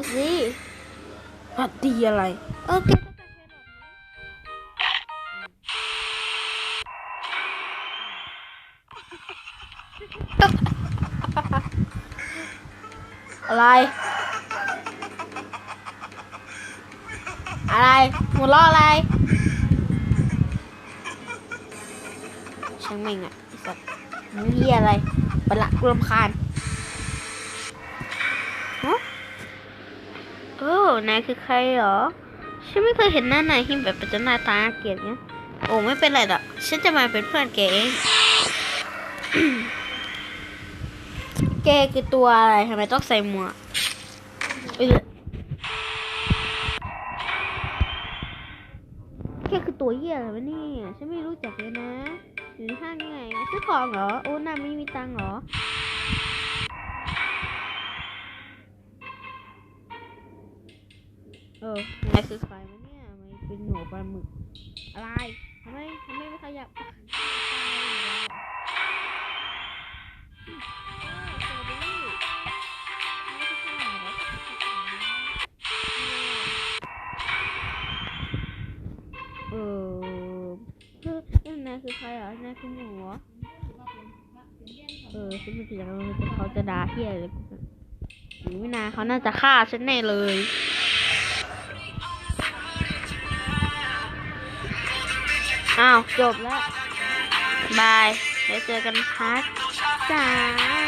มาสิสวัสดีอะไร เออแกต้องการแครอทไหมอะไร อะไรหัวเราะอะไรช่างแม่งอะไอ้สัตว์มึงเฮียอะไรประหลักรำคาญ นายคือใครหรอ ฉันไม่เคยเห็นหน้านายที่แบบเป็นจ้าหน้าตาน่าเกลียดเนี้ย โอ้ไม่เป็นไรหรอก ฉันจะมาเป็นเพื่อนแกเอง แกคือตัวอะไรทำไมต้องใส่หมวกเออแกคือตัวเหี้ยอะไรวะเนี่ย ฉันไม่รู้จักเลยนะอยู่ในห้างยังไงซื้อของเหรอ โอ้นายไม่มีตังค์เหรอ เออนายคือใครวะเนี่ยทำไมเป็นหนูปลาหมึก อะไรทำไมทำไมไม่ขยับเออคือนั่นนายคือใครเหรอนายคือหนูเหรอเออฉันไม่รู้จักเลยเขาจะด่าเฮียอะไรกูเนี่ยหรือไม่นานเขาน่าจะฆ่าฉันแน่เลย อ้าว จบแล้ว บาย แล้วเจอกันพาร์ทสาม